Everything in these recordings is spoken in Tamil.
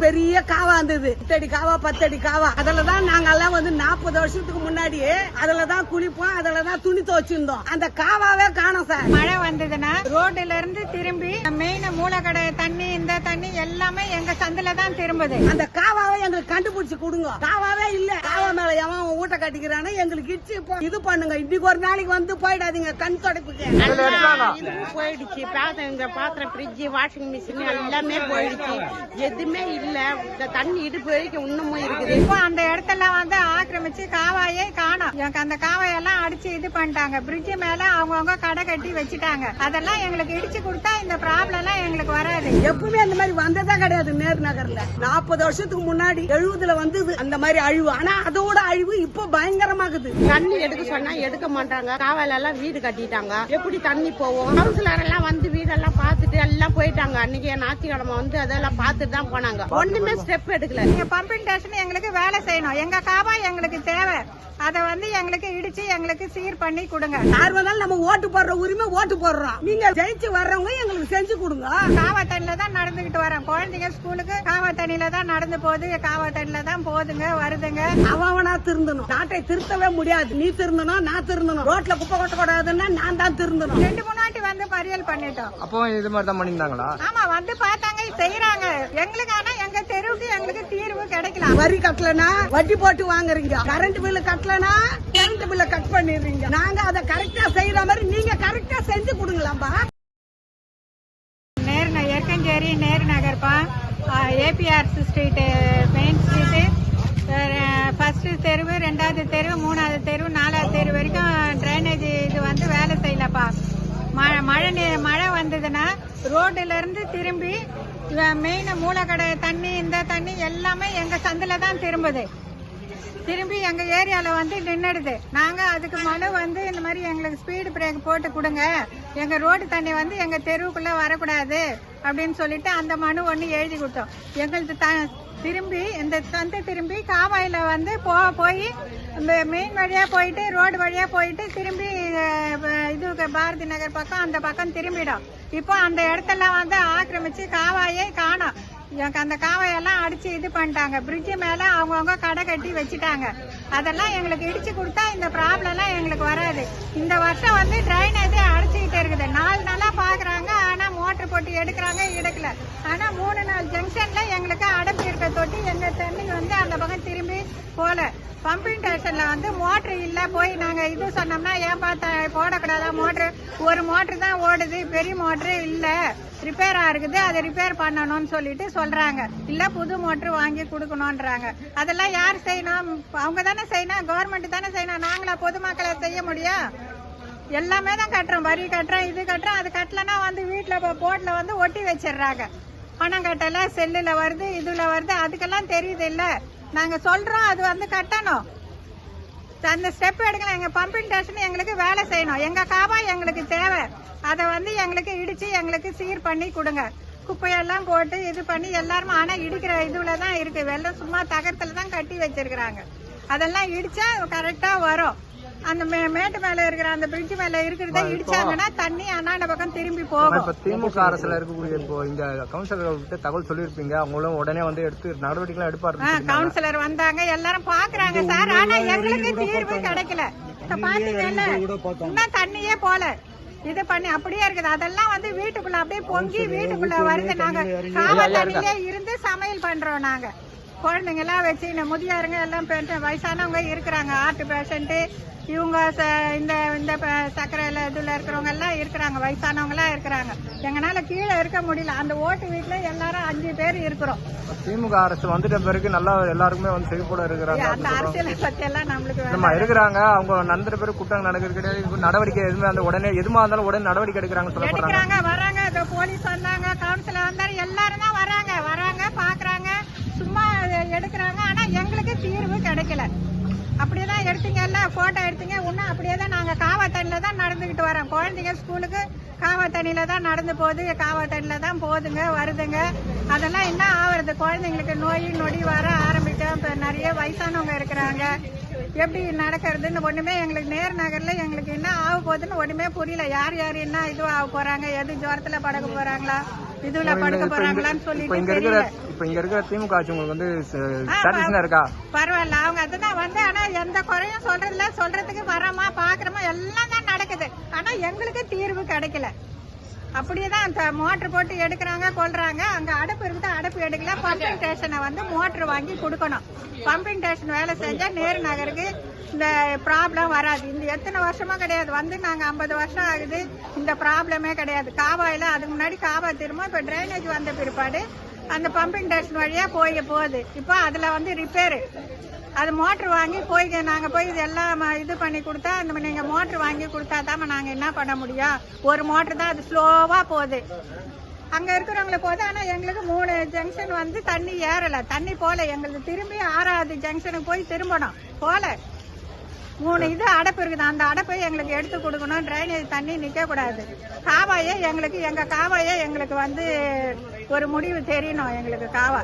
பெரிய காவா இருந்தது பத்தடி காவா பத்தடி காவா. அதுலதான் நாங்க எல்லாம் வந்து நாற்பது வருஷத்துக்கு முன்னாடி அதுலதான் குளிப்போம் அதுலதான் துணி துவச்சிருந்தோம். அந்த காவாவே காணோம் சார். மழை வந்ததுன்னா ரோடுல இருந்து திரும்பி மெயின் மூலக்கடை தண்ணி இந்த தண்ணி எல்லாமே எங்க சந்தில தான் திரும்புது. அந்த காவாவை எங்களுக்கு கண்டுபிடிச்சு கொடுங்க. காவாவே இல்ல. காவா மேல எவன் ஊட்ட கட்டிக்கிறானோ எங்களுக்கு இடிச்சு இது பண்ணுங்க. இன்னைக்கு ஒரு நாளைக்கு வந்து போயிடாதீங்க. கண் தொடப்புக்கு. இதுவும் போயிடுச்சு. பாத்திரம் இந்த பாத்திரம் ஃப்ரிட்ஜ் வாஷிங் மிஷின் எல்லாமே போயிடுச்சு. எதுவுமே இல்ல இந்த தண்ணி இடுப்பு வரைக்கும் இன்னமும் இருக்குது. இப்போ அந்த இடத்தெல்லாம் வந்து ஆக்கிரமிச்சு காவாயே காணோம். எனக்கு அந்த காவாயெல்லாம் அடிச்சு இது பண்ணிட்டாங்க. பிரிட்ஜ் மேல அவங்கவுங்க கடை கட்டி வச்சுட்டாங்க. அதெல்லாம் எங்களுக்கு இடிச்சு கொடுத்தா இந்த ப்ராப்ளம் எல்லாம் எங்களுக்கு வராது. எப்பவுமே அந்த மாதிரி வந்ததே கிடையாது நேரு நகர்ல. நாற்பது வருஷத்துக்கு முன்னாடி எழுபதுல வந்தது அந்த மாதிரி அழிவு. ஆனா அதோட அழிவு இப்போ பயங்கரமாகுது. தண்ணி எடுக்க சொன்னா எடுக்க மாட்டாங்க. காவல எல்லாம் வீடு கட்டிட்டாங்க. எப்படி தண்ணி போவோம்? கவுன்சிலர் எல்லாம் வந்து வீடெல்லாம் பார்த்துட்டு எல்லாம் போயிட்டாங்க. அன்னைக்கு ஞாயிற்றுக்கிழமை வந்து அதெல்லாம் பார்த்துட்டு தான் போனாங்க. ஒண்ணுமே ஸ்டெப் எடுக்கல. நீங்க பம்பிங் ஸ்டேஷன் எங்களுக்கு வேலை செய்யணும். எங்க காவா எங்களுக்கு தேவை. அதை வந்து எங்களுக்கு இடிச்சு எங்களுக்கு சீர் பண்ணி கொடுங்க. யார் வந்தாலும் நம்ம ஓட்டு போடுற உரிமை ஓட்டு போடுறோம். நீங்க ஜெயிச்சு வர்றவங்க எங்களுக்கு செஞ்சு கொடுங்க. காவா தண்ணில தான் நடந்துகிட்டு வரோம் குழந்தைங்க ஸ்கூலுக்கு காவா தண்ணியில தான் நடந்து போகுது. காவா தண்ணில தான் போகுதுங்க வருதுங்க. அவனா திருந்தணும். நாட்டை திருத்தவே முடியாது. நீ திருந்தணும் நான் திருந்தணும். ரோட்ல குப்பை கொட்டக்கூடாதுன்னா நான் தான் திருந்தணும். ரெண்டு மூணு வந்து பரியல் பண்ணிட்டோம். அப்போ இது மாதிரி தான் பண்ணியிருந்தாங்களா? ஆமா வந்து பார்த்தாங்க செய்யறாங்க எங்களுக்கு ஆனா எங்க தெருவுக்கு எங்களுக்கு தீர்வு கிடைக்கல. வரி கட்டலனா வட்டி போட்டு வாங்குறீங்க. கரண்ட் பில்லு கட்டலனா கரண்ட் பில்ல கட் பண்ணிடுறீங்க. நாங்க அதை கரெக்டா செய்யற மாதிரி நீங்க கரெக்டா செஞ்சு கொடுங்களாம்பா நேரு எருக்கஞ்சேரி நேரு நகர்ப்பா ஏபிஆர்ஸ் ஸ்ட்ரீட்டு மெயின் ஸ்ட்ரீட்டு ஃபர்ஸ்ட் தெருவு ரெண்டாவது தெரு மூணாவது தெரு நாலாவது தெரு வரைக்கும் ட்ரைனேஜ் இது வந்து வேலை மழை மழை நே- மழை வந்ததுன்னா ரோடுல இருந்து திரும்பி மெயின் மூலக்கடை தண்ணி இந்த தண்ணி எல்லாமே எங்க சந்தில தான் திரும்புது. திரும்பி எங்க ஏரியால வந்து நின்னுடுது. நாங்க அதுக்கு மனு வந்து இந்த மாதிரி எங்களுக்கு ஸ்பீடு பிரேக் போட்டு கொடுங்க. எங்க ரோடு தண்ணி வந்து எங்க தெருவுக்குள்ள வரக்கூடாது அப்படின்னு சொல்லிட்டு அந்த மனு ஒன்று எழுதி கொடுத்தோம். எங்களுக்கு த- திரும்பி இந்த சந்து திரும்பி காவாயில் வந்து போ போய் இந்த மெயின் வழியாக போயிட்டு ரோடு வழியாக போயிட்டு திரும்பி இது பாரதி நகர் பக்கம் அந்த பக்கம் திரும்பிடும். இப்போ அந்த இடத்தெல்லாம் வந்து ஆக்கிரமிச்சு காவாயே காணோம். எனக்கு அந்த காவையெல்லாம் அடிச்சு இது பண்ணிட்டாங்க. பிரிட்ஜ் மேலே அவங்கவுங்க கடை கட்டி வச்சுட்டாங்க. அதெல்லாம் எங்களுக்கு இடிச்சு கொடுத்தா இந்த ப்ராப்ளம்லாம் எங்களுக்கு வராது. இந்த வருஷம் வந்து ட்ரைனேஜ் அடிச்சுக்கிட்டே இருக்குது நாலு நாளா பாக்குறாங்க ஆனா மோட்டர் போட்டு எடுக்கிறாங்க எடுக்கல. ஆனால் மூணு நாள் ஜங்ஷன்ல எங்களுக்கு அடைப்பு இருக்க தொட்டி எங்கள் தண்ணி வந்து அந்த பக்கம் திரும்பி போல. பம்பிங் ஸ்டேஷனில் வந்து மோட்ரு இல்லை போய் நாங்கள் இது சொன்னோம்னா ஏன் பார்த்தா போடக்கூடாதா மோட்ரு ஒரு மோட்ரு தான் ஓடுது பெரிய மோட்ரு இல்லை. ரிப்பேர் இருக்குது அதை ரிப்பேர் பண்ணணும்னு சொல்லிட்டு சொல்கிறாங்க இல்லை புது மோட்ரு வாங்கி கொடுக்கணுன்றாங்க அதெல்லாம் யார் செய்யணும்? அவங்க தானே செய்யணும் கவர்மெண்ட் தானே செய்யணும். நாங்களா பொதுமக்களை செய்ய முடியும் எல்லாமே தான் கட்டுறோம். வரி கட்டுறோம் இது கட்டுறோம். அது கட்டலன்னா வந்து வீட்டில் இப்போ போட்டில் வந்து ஒட்டி வச்சிடுறாங்க. பணம் கட்டலை செல்லில் வருது இதில் வருது அதுக்கெல்லாம் தெரியுது இல்லை. நாங்கள் சொல்கிறோம் அது வந்து கட்டணும். அந்த ஸ்டெப் எடுக்கலாம் எங்கள் பம்பிங் ஸ்டேஷன் எங்களுக்கு வேலை செய்யணும். எங்கள் காபா எங்களுக்கு தேவை. அதை வந்து எங்களுக்கு இடித்து எங்களுக்கு சீர் பண்ணி கொடுங்க. குப்பையெல்லாம் போட்டு இது பண்ணி எல்லாருமே ஆனால் இடிக்கிற இதுல தான் இருக்குது வெள்ளம் சும்மா தகரத்தில் தான் கட்டி வச்சிருக்கிறாங்க. அதெல்லாம் இடித்தா கரெக்டாக வரும். அந்த மேட்டு மேல இருக்கிற அந்த பிரிட்ஜ் மேல இருக்கிறத இடிச்சாங்கன்னா தண்ணி அண்ணாண்ட பக்கம் திரும்பி போகும். இப்ப திமுக அரசுல இருக்கக்கூடிய இப்போ இந்த கவுன்சிலர் விட்டு தகவல் சொல்லியிருப்பீங்க. அவங்களும் உடனே வந்து எடுத்து நடவடிக்கை எடுப்பாரு கவுன்சிலர் வந்தாங்க. எல்லாரும் பாக்குறாங்க சார். ஆனா எங்களுக்கு தீர்வு கிடைக்கல. பாத்தீங்கல்ல இன்னும் தண்ணியே போல. இது பண்ணி அப்படியே இருக்குது. அதெல்லாம் வந்து வீட்டுக்குள்ள அப்படியே பொங்கி வீட்டுக்குள்ள வருது நாங்க. காவ தண்ணியிலே இருந்து சமையல் பண்றோம் நாங்க. குழந்தைங்க எல்லாம் வச்சு முதியாருங்க எல்லாம் வயசானவங்க இருக்கிறாங்க. ஹார்ட் பேஷண்ட் இவங்க இந்த இந்த சர்க்கரையில இதுல இருக்கிறவங்க எல்லாம் இருக்கிறாங்க. வயசானவங்க எல்லாம் இருக்கிறாங்க. எங்கனால கீழே இருக்க முடியல. அந்த ஓட்டு வீட்டுல எல்லாரும் அஞ்சு பேர் இருக்கிறோம். திமுக அரசு வந்துட்ட பிறகு நல்லா எல்லாருக்குமே வந்து செழிப்போட இருக்கிறாங்க அந்த அரசியலை பத்தி எல்லாம் நம்மளுக்கு. நம்ம இருக்கிறாங்க. அவங்க நடந்துட்ட பிறகு குற்றம் நடக்கிறது கிடையாது. நடவடிக்கை எதுவுமே அந்த உடனே எதுமா இருந்தாலும் உடனே நடவடிக்கை எடுக்கிறாங்க எடுக்கிறாங்க வராங்க போலீஸ் வந்தாங்க கவுன்சிலர் வந்தாரு. எல்லாரும் தான் வராங்க. வராங்க பாக்குறாங்க. சும்மா எடுக்கிறாங்க. ஆனா எங்களுக்கு தீர்வு கிடைக்கல. அப்படியேதான் எடுத்தீங்கல்ல ஃபோட்டோ எடுத்தீங்க இன்னும் அப்படியே தான் நாங்கள் காவா தான் நடந்துக்கிட்டு வரோம். குழந்தைங்க ஸ்கூலுக்கு காவாத்தண்ணியில் தான் நடந்து போகுது காவாத்தண்ணியில் தான் போகுதுங்க வருதுங்க. அதெல்லாம் என்ன ஆகுறது குழந்தைங்களுக்கு நோய் நொடி வர ஆரம்பிக்கும் இப்போ நிறைய வயசானவங்க இருக்கிறாங்க. எப்படி நடக்கிறதுன்னு ஒன்றுமே எங்களுக்கு நேர் நகரில் எங்களுக்கு என்ன ஆக போகுதுன்னு ஒன்றுமே புரியல. யார் யார் என்ன இதுவாக ஆக போகிறாங்க எது ஜுரத்துல படகு போகிறாங்களா இதுல படுக்க போறாங்களான்னு இப்ப சொல்லிட்டு இங்க இருக்கிற இப்ப இங்க இருக்கிற திமுக ஆட்சி உங்களுக்கு வந்து ஆ, சாட்டிஸ்ஃபா இருக்கா? பரவாயில்ல. அவங்க அதுதான் வந்து ஆனா எந்த குறையும் சொல்றதில்ல. சொல்றதுக்கு வரோமா பாக்குறோமா எல்லாம் தான் நடக்குது. ஆனா எங்களுக்கு தீர்வு கிடைக்கல. அப்படியே தான் அந்த மோட்டர் போட்டு எடுக்கிறாங்க கொள்றாங்க அங்க அடுப்பு இருக்குது அடுப்பு எடுக்கல. பம்பிங் ஸ்டேஷனை வந்து மோட்டர் வாங்கி கொடுக்கணும். பம்பிங் ஸ்டேஷன் வேலை செஞ்சா நேரு நகருக்கு இந்த ப்ராப்ளம் வராது. இந்த எத்தனை வருஷமா கிடையாது. வந்து நாங்க ஐம்பது வருஷம் ஆகுது. இந்த ப்ராப்ளமே கிடையாது. காவாயில அதுக்கு முன்னாடி காவா திரும்ப இப்ப ட்ரைனேஜ் வந்த பிற்பாடு அந்த பம்பிங் ஸ்டேஷன் வழியா போய் போகுது. இப்போ அதுல வந்து ரிப்பேரு அது மோட்ரு வாங்கி போய் நாங்கள் போய் இது எல்லாம் ம- இது பண்ணி கொடுத்தா அந்த நீங்கள் மோட்ரு வாங்கி கொடுத்தா தான் நாங்கள் என்ன பண்ண முடியும்? ஒரு மோட்ரு தான் அது ஸ்லோவாக போகுது. அங்கே இருக்கிறவங்கள போது ஆனால் எங்களுக்கு மூணு ஜங்ஷன் வந்து தண்ணி ஏறலை. தண்ணி போகல எங்களுக்கு திரும்பி ஆறாவது ஜங்ஷனுக்கு போய் திரும்பணும். போல மூணு இது அடைப்பு இருக்குது. அந்த அடைப்பை எங்களுக்கு எடுத்து கொடுக்கணும். ட்ரைனேஜ் தண்ணி நிக்க கூடாது. காவாயே எங்களுக்கு எங்க காவாயே எங்களுக்கு வந்து ஒரு முடிவு தெரியணும் எங்களுக்கு காவா.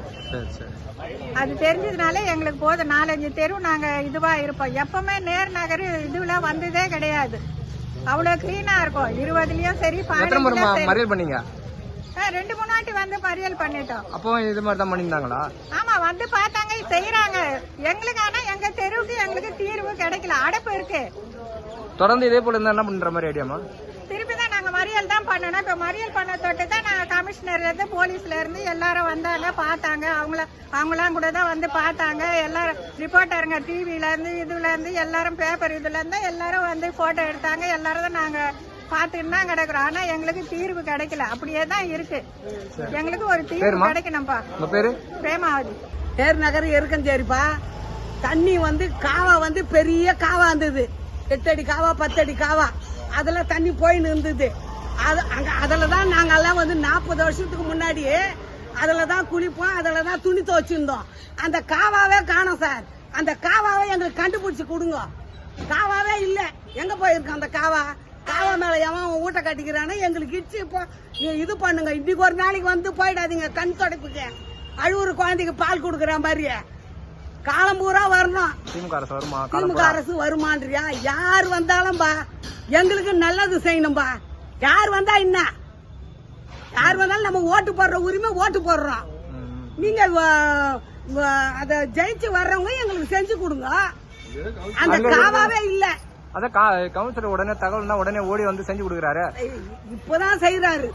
அது தெரிஞ்சதுனால எங்களுக்கு போதும். நாலஞ்சு தெரு நாங்க இதுவா இருப்போம். எப்பவுமே நேர் நகர் இதுல வந்ததே கிடையாது. அவ்வளவு கிளீனா இருக்கும். இருபதுலயும் சரி பதினஞ்சுலயும் சரி. ரெண்டு மூணு வாட்டி வந்து மறியல் பண்ணிட்டோம். அப்போ இது மாதிரி தான் பண்ணியிருந்தாங்களா? ஆமா வந்து பார்த்தாங்க செய்யறாங்க எங்களுக்கு ஆனா எங்க தெருவுக்கு எங்களுக்கு தீர்வு கிடைக்கல. அடைப்பு இருக்கு. தொடர்ந்து இதே போல இருந்தா என்ன பண்ற மாதிரி ஐடியாமா திருப்பி தான் நாங்க மறியல் தான் பண்ணணும். இப்ப மறியல் பண்ண தொட்டு தான் நாங்க கமிஷனர்ல இருந்து போலீஸ்ல இருந்து எல்லாரும் வந்தாங்க பார்த்தாங்க. அவங்கள அவங்களாம் கூட தான் வந்து பார்த்தாங்க. எல்லாரும் ரிப்போர்ட்டருங்க டிவில இருந்து இதுல இருந்து எல்லாரும் பேப்பர் இதுல இருந்து எல்லாரும் வந்து போட்டோ எடுத்தாங்க. எல்லாரும் தான் நாங்க பார்த்துட்டு தான் கிடக்குறோம். ஆனா எங்களுக்கு தீர்வு கிடைக்கல. அப்படியே தான் இருக்கு. எங்களுக்கு ஒரு தீர்வு. கிடைக்கணும்ப்பா பேரு? பிரேமாவதி. நேரு நகர் இருக்கஞ்சேரிப்பா தண்ணி வந்து காவா வந்து பெரிய காவா இருந்தது. எட்டு அடி காவா பத்து அடி காவா. அதுல தண்ணி போயின்னு இருந்தது. அது அங்க அதுல தான் நாங்கெல்லாம் வந்து நாற்பது வருஷத்துக்கு முன்னாடி அதுல தான் குளிப்போம் அதுல தான் துணி துவச்சிருந்தோம். அந்த காவாவே காணோம் சார். அந்த காவாவை எங்களுக்கு கண்டுபிடிச்சு கொடுங்க. காவாவே இல்ல. எங்க போயிருக்கு அந்த காவா? காவா மேல எவன் ஊட்ட கட்டிக்கிறானோ எங்களுக்கு இடிச்சு இப்போ இது பண்ணுங்க. இன்னைக்கு ஒரு நாளைக்கு வந்து போயிடாதீங்க கண் தொடப்புக்கு. அழுவுற குழந்தைக்கு பால் கொடுக்குற மாதிரி காலம் பூரா வரணும். திமுக அரசு வருமா? திமுக அரசு வருமான்றியா? யார் வந்தாலும்பா எங்களுக்கு நல்லது செய்யணும்பா. யார் வந்தா என்ன? யார் வந்தாலும் நம்ம ஓட்டு போடுற உரிமை ஓட்டு போடுறோம். நீங்க அத ஜெயிச்சு வர்றவங்க எங்களுக்கு செஞ்சு கொடுங்க. அந்த காவாவே இல்ல. அதான் கவுன்சிலர் உடனே தகவல்னா உடனே ஓடி வந்து செஞ்சு கொடுக்குறாரு. இப்பதான் செய்யறாரு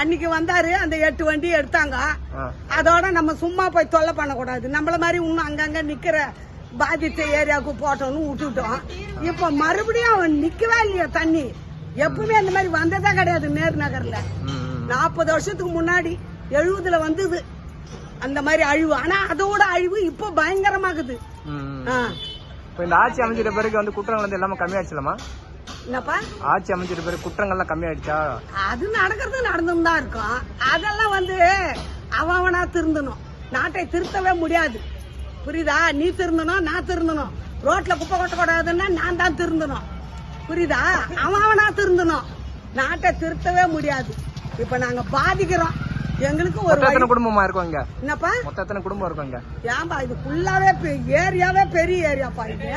அன்னைக்கு வந்தாரு அந்த எட்டு வண்டி எடுத்தாங்க. அதோட நம்ம சும்மா போய் தொல்லை பண்ணக்கூடாது. நம்மள மாதிரி இன்னும் அங்கங்க நிக்கிற பாதித்த ஏரியாவுக்கு போட்டோம்னு விட்டுட்டோம். இப்ப மறுபடியும் அவன் நிக்கவே இல்லையா தண்ணி. எப்பவுமே இந்த மாதிரி வந்ததே கிடையாது நேரு நகர்ல. நாற்பது வருஷத்துக்கு முன்னாடி எழுபதுல வந்தது. அந்த மாதிரி அழிவு. ஆனா அதோட அழிவு இப்போ பயங்கரமாகுது. இப்ப இந்த ஆட்சி அமைஞ்சிட்ட பிறகு வந்து குற்றங்கள் வந்து எல்லாமே கம்மியாயிடுச்சுலமா என்னப்பா? ஆட்சி அமைஞ்சிட்ட பிறகு குற்றங்கள்லாம் கம்மியாயிடுச்சா? அது நடக்கிறது நடந்துன்னு தான் இருக்கும் அதெல்லாம் வந்து அவன் திருந்தணும். நாட்டை திருத்தவே முடியாது. புரியுதா? நீ திருந்தணும் நான் திருந்தணும். ரோட்ல குப்பை கொட்டக்கூடாதுன்னா நான் தான் திருந்தணும். புரியுதா? அவன் அவனா திருந்தணும். நாட்டை திருத்தவே முடியாது. இப்ப நாங்க பாதிக்கிறோம். எங்களுக்கு ஒரு குடும்பமா இருக்கும் இங்க என்னப்பா? எத்தனை குடும்பம் இருக்கும் இங்க ஏன்பா இது ஃபுல்லாவே ஏரியாவே பெரிய ஏரியாப்பா இது.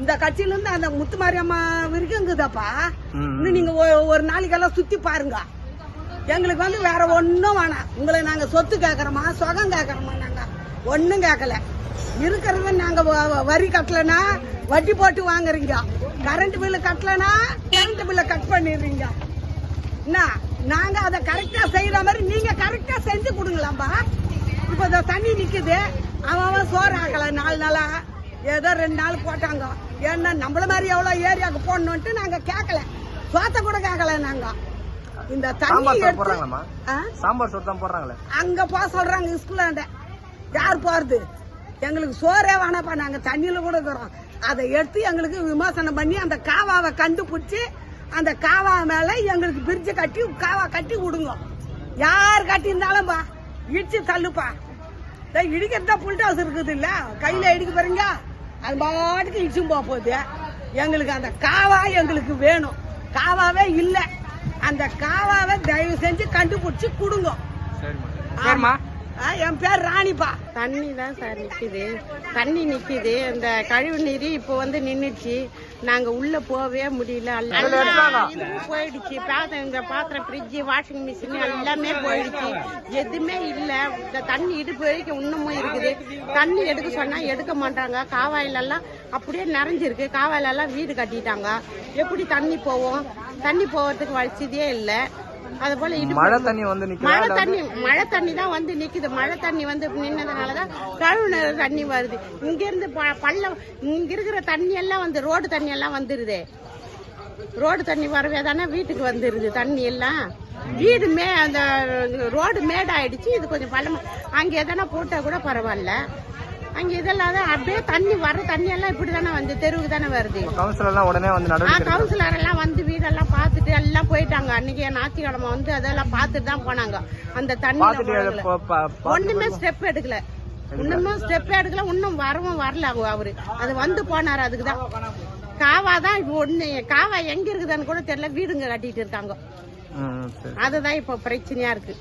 இந்த கட்சியில இருந்து அந்த முத்து மாரியம்மா வரைக்கும் இருக்குதாப்பா. இன்னும் நீங்க ஒரு நாளைக்கெல்லாம் சுத்தி பாருங்க. எங்களுக்கு வந்து வேற ஒண்ணும் வேணாம். உங்களை நாங்க சொத்து கேக்குறோமா சுகம் கேக்குறோமா நாங்க? ஒண்ணும் கேட்கல இருக்கிறத நாங்க வரி கட்டலனா வட்டி போட்டு வாங்குறீங்க. கரண்ட் பில்லு கட்டலனா கரண்ட் பில்ல கட் பண்ணிடுறீங்க. நாங்க அதை கரெக்டா செய்யற மாதிரி நீங்க கரெக்டா செஞ்சு கொடுங்களாம்பா. இப்ப இந்த தண்ணி நிக்குது. அவன் சோறு ஆக்கல நாலு நாளா ஏதோ ரெண்டு நாள் போட்டாங்க. ஏன்னா நம்மள மாதிரி எவ்வளவு ஏரியாவுக்கு போடணும்ட்டு நாங்க கேட்கல சோத்த கூட கேட்கல நாங்க. இந்த தண்ணி சாம்பார் சோறு தான் போடுறாங்களே. அங்க போக சொல்றாங்க ஸ்கூலாண்ட யார் போறது? எங்களுக்கு சோறே வேணாப்பா நாங்க தண்ணியில கூட இருக்கிறோம். அதை எடுத்து எங்களுக்கு விமர்சனம் பண்ணி அந்த காவாவை கண்டுபிடிச்சு அந்த காவா மேல எங்களுக்கு பிரிட்ஜ் கட்டி காவா கட்டி விடுங்க. யார் கட்டியிருந்தாலும் பா இடிச்சு தள்ளுப்பா. டேய், இடிக்கிறதா ஹவுஸ் இருக்குது இல்ல கையில இடிக்க பாருங்க அது பாட்டுக்கு இடிச்சும் போக போகுது. எங்களுக்கு அந்த காவா எங்களுக்கு வேணும். காவாவே இல்ல. அந்த காவாவை தயவு செஞ்சு கண்டுபிடிச்சு கொடுங்க. சரிம்மா. என் பேர் ராணிப்பா. தண்ணி தான் சார் நிக்குது. தண்ணி நிக்குது. இந்த கழிவு நீர் இப்போ வந்து நின்னுச்சு. நாங்க உள்ள போகவே முடியல. இதுவும் போயிடுச்சு. பாத்திரம் இந்த பாத்திரம் ஃப்ரிட்ஜ் வாஷிங் மிஷின் எல்லாமே போயிடுச்சு. எதுவுமே இல்ல. இந்த தண்ணி இடுப்பு வரைக்கும் இன்னமும் இருக்குது. தண்ணி எடுக்க சொன்னா எடுக்க மாட்டாங்க. காவாயில எல்லாம் அப்படியே நிறைஞ்சிருக்கு. காவாயில எல்லாம் வீடு கட்டிட்டாங்க. எப்படி தண்ணி போவோம்? தண்ணி போவதுக்கு வசதியே இல்லை. அது போல மழை தண்ணி வந்து மழை தண்ணி மழை தண்ணி தான் வந்து நிக்குது. மழை தண்ணி வந்து நின்னதுனாலதான் கழுவுன தண்ணி வருது. இங்க இருந்து பள்ளம் இங்க இருக்கிற தண்ணி எல்லாம் வந்து ரோடு தண்ணி எல்லாம் வந்துருது. ரோடு தண்ணி வரவே தானே வீட்டுக்கு வந்துருது தண்ணி எல்லாம் வீடு மே அந்த ரோடு மேடாயிடுச்சு. இது கொஞ்சம் பள்ளம் அங்க எதனா போட்டா கூட பரவாயில்ல. அங்க இதெல்லாம் தான் அப்படியே தண்ணி வர தண்ணி எல்லாம் இப்படி தானே வந்து தெருவுக்கு தானே வருது. கவுன்சிலர் எல்லாம் உடனே வந்து நடவடிக்கை. கவுன்சிலர் எல்லாம் வந்து வீடெல்லாம் பார்த்துட்டு எல்லாம் போயிட்டாங்க. அன்னைக்கு ஞாயிற்றுக்கிழமை வந்து அதெல்லாம் பார்த்துட்டு தான் போனாங்க. அந்த தண்ணி ஒண்ணுமே ஸ்டெப் எடுக்கல. இன்னுமே ஸ்டெப் எடுக்கல. இன்னும் வரவும் வரல அவ- அவரு. அது வந்து போனாரு அதுக்கு தான். காவா தான் இப்போ ஒண்ணு. காவா எங்க இருக்குதுன்னு கூட தெரியல. வீடுங்க கட்டிட்டு இருக்காங்க. அதுதான் இப்போ பிரச்சனையா இருக்கு.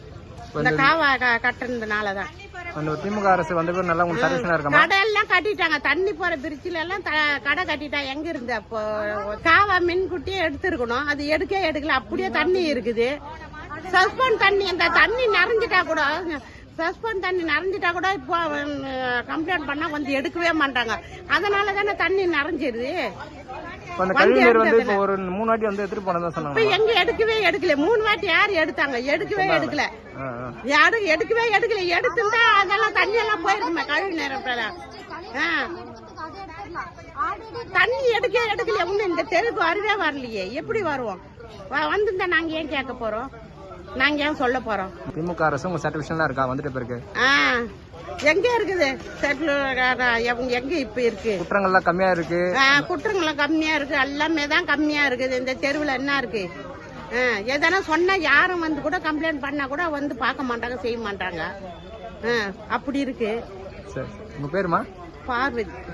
இந்த காவா க- கட்டுறதுனால தான் அந்த திமுக அரசு வந்த பேர் நல்லா உங்களுக்கு சர்வீஸ்லாம் இருக்கா கடை எல்லாம் கட்டிட்டாங்க. தண்ணி போற பிரிட்ஜில எல்லாம் த- கடை கட்டிட்டா எங்க இருந்து அப்போ? காவா மின்குட்டியே எடுத்திருக்கணும். அது எடுக்க எடுக்கல. அப்படியே தண்ணி இருக்குது. சஸ்பெண்ட் தண்ணி அந்த தண்ணி நிறைஞ்சிட்டா கூட சஸ்பெண்ட் தண்ணி நிறைஞ்சிட்டா கூட இப்போ கம்ப்ளைண்ட் பண்ணா வந்து எடுக்கவே மாட்டாங்க. அதனால தானே தண்ணி நிறைஞ்சிருது. அந்த கழிவு நீர் வந்து இப்போ ஒரு மூணு வாட்டி வந்து எடுத்துட்டு போனதா இப்ப சொன்னாங்க. எங்க எடுக்கவே எடுக்கல. மூணு வாட்டி யார் எடுத்தாங்க? எடுக்கவே எடுக்கல. யாரும் எடுக்கவே எடுக்கல. எடுத்துட்டா அதெல்லாம் தண்ணி எல்லாம் போயிருக்குமே கழிவு நேரம் தண்ணி எடுக்க எடுக்கல. இன்னும் இந்த தெருக்கு வரவே வரலையே. எப்படி வருவோம்? வந்திருந்தா நாங்க ஏன் கேட்க போறோம்? நாங்க ஏன் சொல்ல போறோம்? திமுக அரசு உங்க சர்டிபிகேஷன்லாம் இருக்கா? வந்துட்டு பிறகு. எங்க இருக்குது? செட்டில் எங்க இப்ப இருக்கு? குற்றங்கள்லாம் கம்மியா இருக்கு. ஆ, குற்றங்களும் கம்மியா இருக்கு. எல்லாமே தான் கம்மியா இருக்குது. இந்த தெருவில் என்ன இருக்கு? எதனா சொன்னா யாரும் வந்து கூட கம்ப்ளைண்ட் பண்ணா கூட வந்து பார்க்க மாட்டாங்க செய்ய மாட்டாங்க. அப்படி இருக்கு. சரி. உங்க பேருமா? பார்வதி.